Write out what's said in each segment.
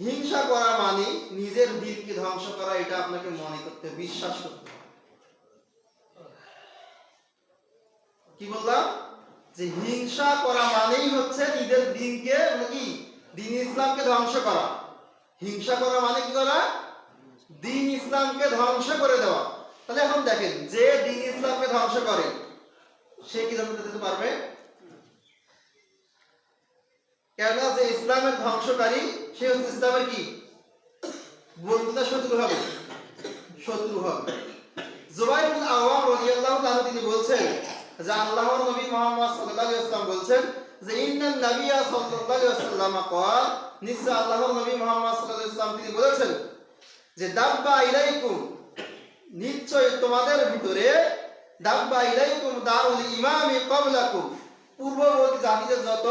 হিংসা করা মানে নিজের দিনকে ধ্বংস করা, এটা আপনাকে মনে করতে বিশ্বাস করতে কি বললাম? যে হিংসা করা মানেই হচ্ছে নিজের দিনকে মানে কি? দিন ইসলামকে ধ্বংস করা। হিংসা করা মানে কি করা? দিন ইসলামকে ধ্বংস করে দেওয়া। তাহলে এখন দেখেন, যে দিন ইসলামকে ধ্বংস করে, সে কি জানতে যেতে পারবে? কেননা যে ইসলামের ধ্বংসকারী, সে হচ্ছে ইসলামের কি? বন্ধুতা শত্রু হবে। শত্রু হবে। আওয়াম রাদিয়াল্লাহু তাআলা তিনি বলছেন যে আল্লাহর নবী মুহাম্মদ সাল্লাল্লাহু আলাইহি ওয়াসাল্লাম বলছেন যে ইন্নান সাল্লাল্লাহু আলাইহি ওয়াসাল্লাম নিশ্চয় আল্লাহর নবী মুহাম্মদ সাল্লাল্লাহু আলাইহি ওয়াসাল্লাম তিনি বলেছেন যে, দাব্বা ইলাইকুম নিশ্চয় তোমাদের ভিতরে দাব্বা ইলাইকুম দাউল ইমামি ক্বাবলাকুম পূর্ববর্তী জাতিদের যত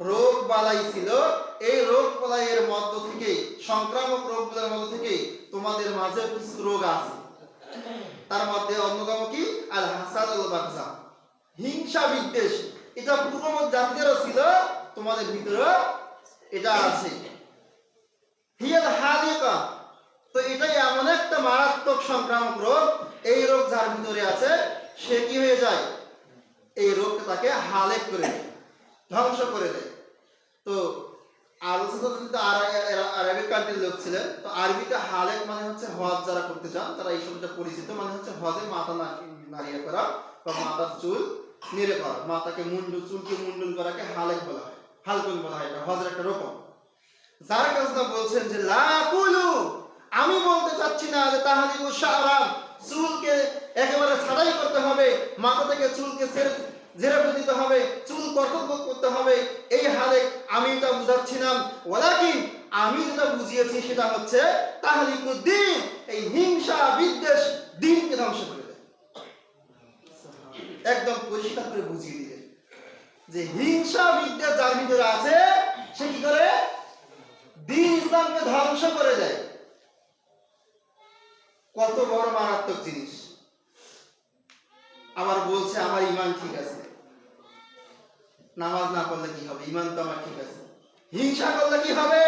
রোগ বালাই ছিল। এই রোগ বালাইয়ের মধ্য থেকে সংক্রামক রোগগুলোর মধ্য থেকে তোমাদের মাঝে কিছু রোগ আছে। তার মধ্যে অন্যতম কি? আল হাসাদ আল বাগজা হিংসা বিদ্বেষ। এটা পূর্ববর্তী জাতিদেরও ছিল, তোমাদের ভিতরে এটা আছে। হিয়াল হালিকা। তো এটাই এমন একটা মারাত্মক সংক্রামক রোগ। এই রোগ যার ভিতরে আছে, সে কি হয়ে যায়? এই রোগটা তাকে হালেক করে দেয়। ধ্বংস করে দেয়। তো মানে মানে বলা হয়। বলা হয় একটা বলছেন যে আমি বলতে চাচ্ছি না যে শাহরাম, চুলকে একেবারে ছাড়াই করতে হবে। মাথা থেকে চুলকে ছেড়ে ফেলে দিতে হবে, চুল কর্তব্য করতে হবে, এই হালে আমি তা আমি যেটা বুঝিয়েছি সেটা হচ্ছে তাহালিকু দিন এই হিংসা বিদ্বেষ দিনকে ধ্বংস করে একদম পরিষ্কার করে বুঝিয়ে যে হিংসা যার ভিতরে আছে, সে কি করে? দিন ইসলামকে ধ্বংস করে দেয়। কত বড় মারাত্মক জিনিস। আবার বলছে, আমার ইমান ঠিক আছে। নামাজ না পড়লে কি হবে? ইমান তো আমার ঠিক আছে। হিংসা করলে কি হবে?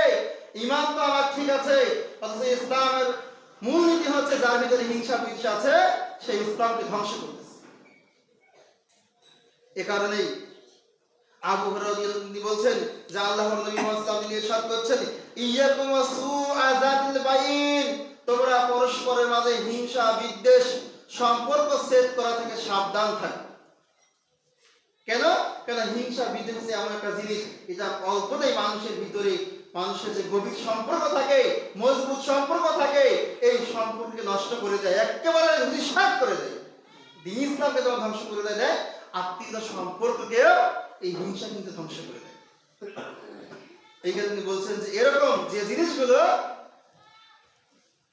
ইমান তো আমার ঠিক আছে। অথচ ইসলামের মূলনীতি হচ্ছে যার ভিতরে হিংসা বিদ্বেষ আছে সেই ইসলামকে ধ্বংস করতেছে। এ কারণেই আবু হুরায়রা বলছেন যে আল্লাহর নবী মুহাম্মদ ইরশাদ করছেন তোমরা পরস্পরের মাঝে হিংসা, বিদ্বেষ, সম্পর্ক সেট করা থেকে সাবধান থাকো। কেন? কেন হিংসা বিদ্বেষ এমন একটা জিনিস এটা অল্পতেই মানুষের ভিতরে, মানুষের যে গভীর সম্পর্ক থাকে, মজবুত সম্পর্ক থাকে, এই সম্পর্ককে নষ্ট করে দেয়, একেবারে নিঃশ্বাস করে দেয়। দিন ইসলামকে যখন ধ্বংস করে দেয় আত্মীয়তা সম্পর্ককেও এই হিংসা কিন্তু ধ্বংস করে দেয়। এইখানে তিনি বলছেন যে এরকম যে জিনিসগুলো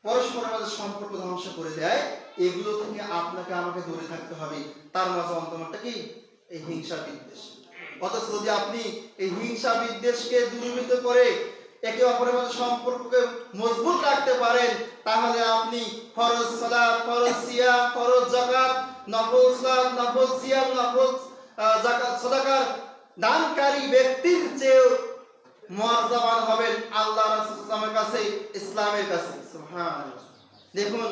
পরস্পরের মাঝে সম্পর্ক ধ্বংস করে দেয়, এগুলো থেকে আপনাকে আমাকে দূরে থাকতে হবে। তার মাঝে অন্তমটা কি? এই হিংসা বিদ্বেষ। অথচ যদি আপনি এই হিংসা বিদ্বেষকে দূরীভূত করে একে অপরের মাঝে সম্পর্ককে মজবুত রাখতে পারেন, তাহলে আপনি ফরজ সালাত, ফরজ সিয়াম, ফরজ জাকাত নফল সালাত, নফল সিয়াম, নফল জাকাত সাদাকার দানকারী ব্যক্তির চেয়েও মর্যাদাবান হবেন আল্লাহ রাসূলের কাছে, ইসলামের কাছে। সুবহানাল্লাহ। দেখুন,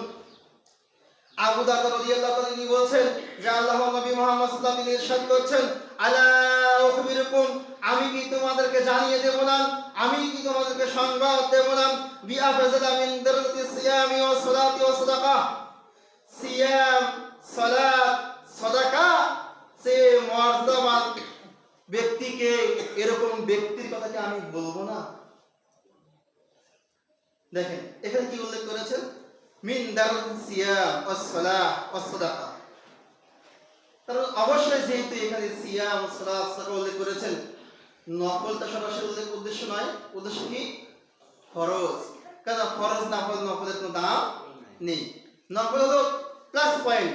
আবু দারদা রাদিয়াল্লাহু তাআলা তিনি বলছেন যে আল্লাহর আমি কি তোমাদেরকে জানিয়ে দেব না? আমি কি তোমাদেরকে সংবাদ দেব না? বিআফজালা মিন দারতি সিয়ামি ওয়া সালাতি ওয়া সাদাকা। সিয়াম, সালাত, সাদাকা, সে মর্যাদাবান ব্যক্তিকে এরকম ব্যক্তির কথা কি আমি বলব না? দেখেন, এখানে কি উল্লেখ করেছেন? মিন দারুল সিয়াম ওয়াস সালাহ ওয়াস সাদাকা। কারণ অবশ্যই যেহেতু এখানে সিয়াম সাদাকা উল্লেখ করেছেন নফলটা সরাসরি উল্লেখ উদ্দেশ্য নয়, উদ্দেশ্য কি? ফরজ। কেন ফরজ না হলে নফলের কোনো দাম নেই। নফল হলো প্লাস পয়েন্ট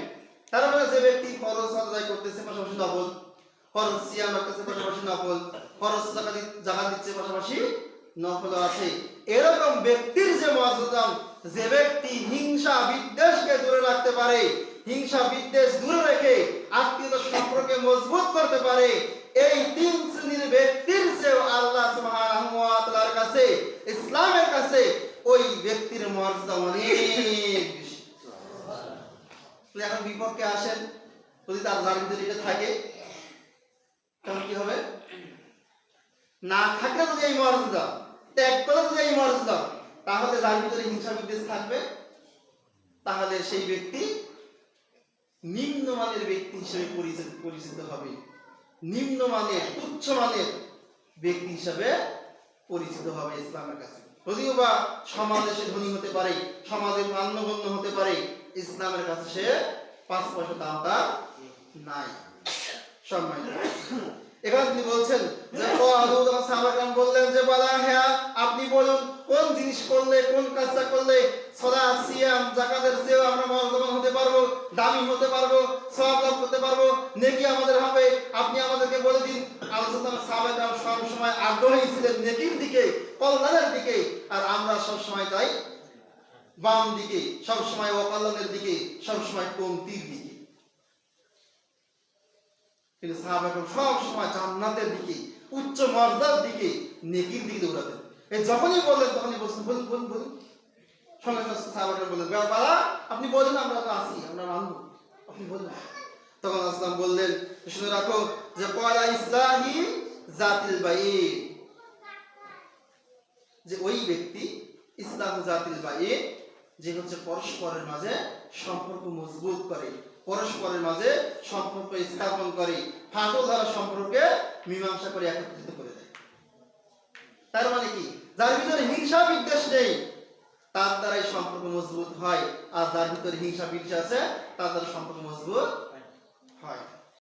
তার মানে যে ব্যক্তি ফরজ আদায় করতেছে, পাশাপাশি নফল ফরজ সিয়াম রাখতেছে, পাশাপাশি নফল ফরজ জাকাত দিচ্ছে, পাশাপাশি নফল আছে। এরকম ব্যক্তির যে মর্যাদা, যে ব্যক্তি হিংসা, বিদ্বেষকে দূরে রাখতে পারে হিংসা বিদ্বেষ দূরে রেখে আত্মীয়তা সম্পর্কে মজবুত করতে পারে, এই তিন শ্রেণির ব্যক্তির চেয়েও আল্লাহ তাআলার কাছে, ইসলামের কাছে ওই ব্যক্তির মর্যাদা অনেক এখন বিপক্ষে আসেন, যদি তার যার থাকে তখন কি হবে? না থাকলে যদি এই মর্যাদা, ত্যাগ করে যদি এই মর্যাদা, তাহলে যার হিংসা বিদ্বেষ থাকবে, তাহলে সেই ব্যক্তি নিম্নমানের ব্যক্তি হিসেবে পরিচিত পরিচিত হবে। নিম্নমানের তুচ্ছ মানের ব্যক্তি হিসেবে পরিচিত হবে ইসলামের কাছে। যদিও বা সমাজে সে ধনী হতে পারে, সমাজে মান্যগণ্য হতে পারে, ইসলামের কাছে সে পাঁচ পয়সা দাম তার নাই। সম্মান এখানে তিনি বলছেন যে বললেন যে হ্যাঁ আপনি বলুন, কোন জিনিস করলে, কোন কাজটা করলে সদা সিয়াম জাকাতের চেয়েও আমরা মর্যাদাবান হতে পারব, দামি হতে পারব, সওয়াব লাভ করতে পারব, নেকি আমাদের হবে? আপনি আমাদেরকে বলে দিন। সাহাবাগণ সব সময় আগ্রহী ছিলেন নেকির দিকে, কল্যাণের দিকে, আর আমরা সব সময় বাম দিকে সব সময় দিকে সব সময় কমতির দিকে। কিন্তু সাহাবাগণ সব সময় জান্নাতের দিকে, উচ্চ মর্যাদার দিকে, নেকির দিকে দৌড়াতেন। এই যখনই বললেন, তখনই বলছেন, বলুন বলুন বলুন। সঙ্গে সঙ্গে বললেন "বা- বাবা আপনি বলুন, আমরা তো আছি, আমরা মানব। আপনি বলুন তখন আসলাম বললেন, শুনে রাখো যে পয়লা জাতিল বাই যে ওই ব্যক্তি ইসলাম জাতিল বাই যে হচ্ছে পরস্পরের মাঝে সম্পর্ক মজবুত করে। পরস্পরের মাঝে সম্পর্ক স্থাপন করে। ফাটল দ্বারা সম্পর্কে মীমাংসা করে একত্রিত করে দেয়। তার মানে কি? যার ভিতরে হিংসা বিদ্বেষ নেই তার দ্বারাই সম্পর্ক মজবুত হয়। আর যার ভিতরে হিংসা বিদ্বেষ আছে তার দ্বারা সম্পর্ক মজবুত হয়